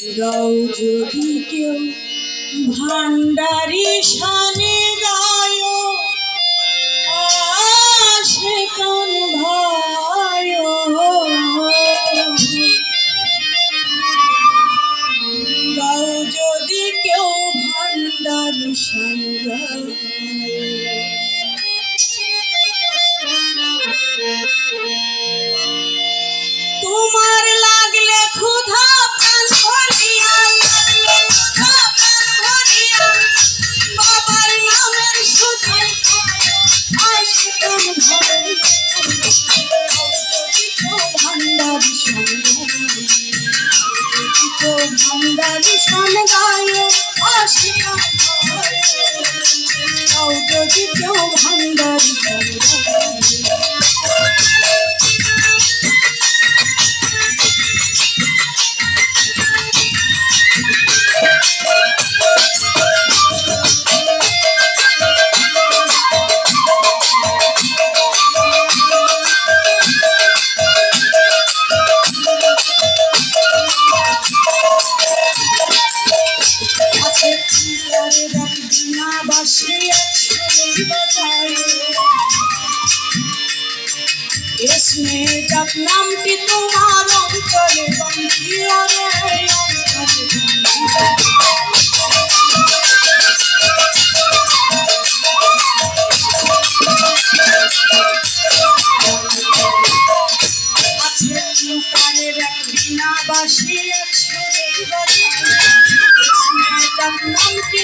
দাও যদি কেউ ভান্ডারি সানে ভণ্ডারি সন গায়ে আসিয়া যদি इसमें जब नाम की तुम्हारा चले बंदी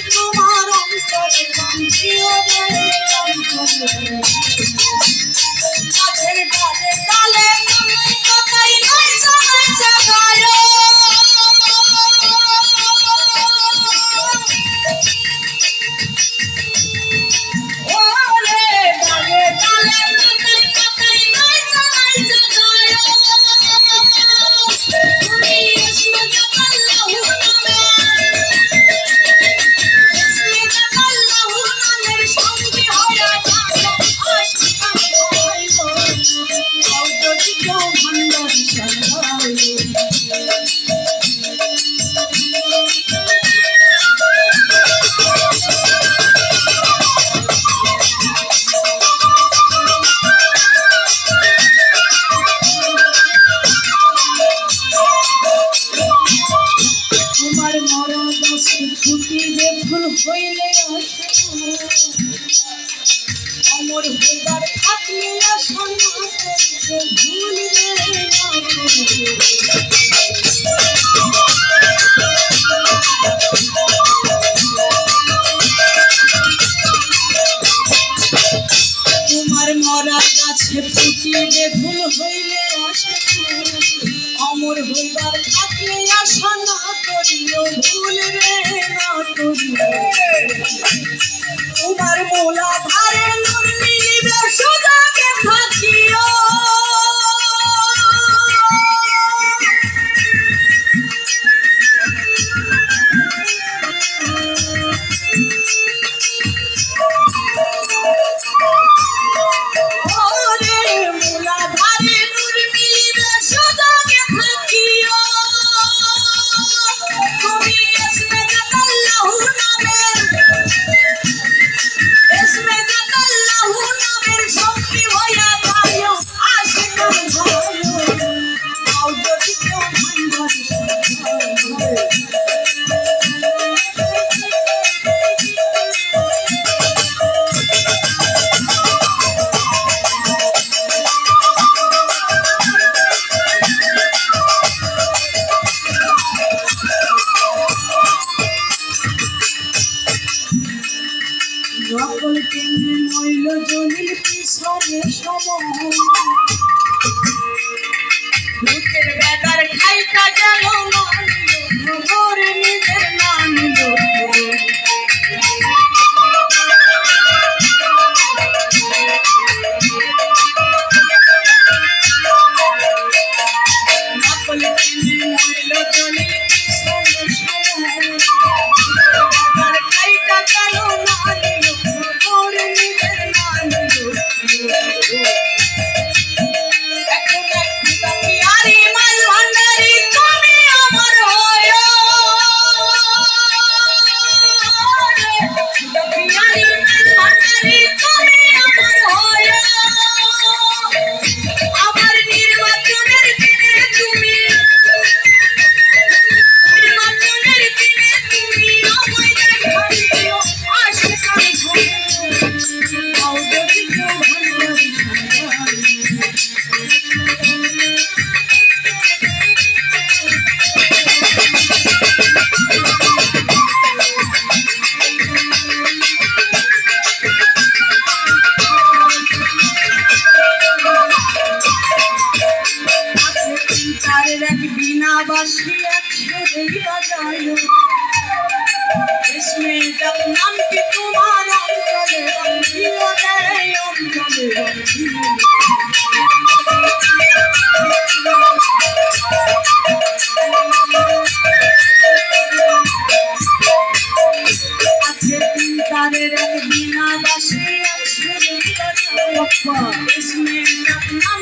তোমার অন্তরে অমর ভোলার আপনি ভুলবে তোমার ভুল হইলে অমর হইবার থাকলে আশা না করিও ভুল না করিও তোমার মোলা ধারে I got no hay. Opa! me.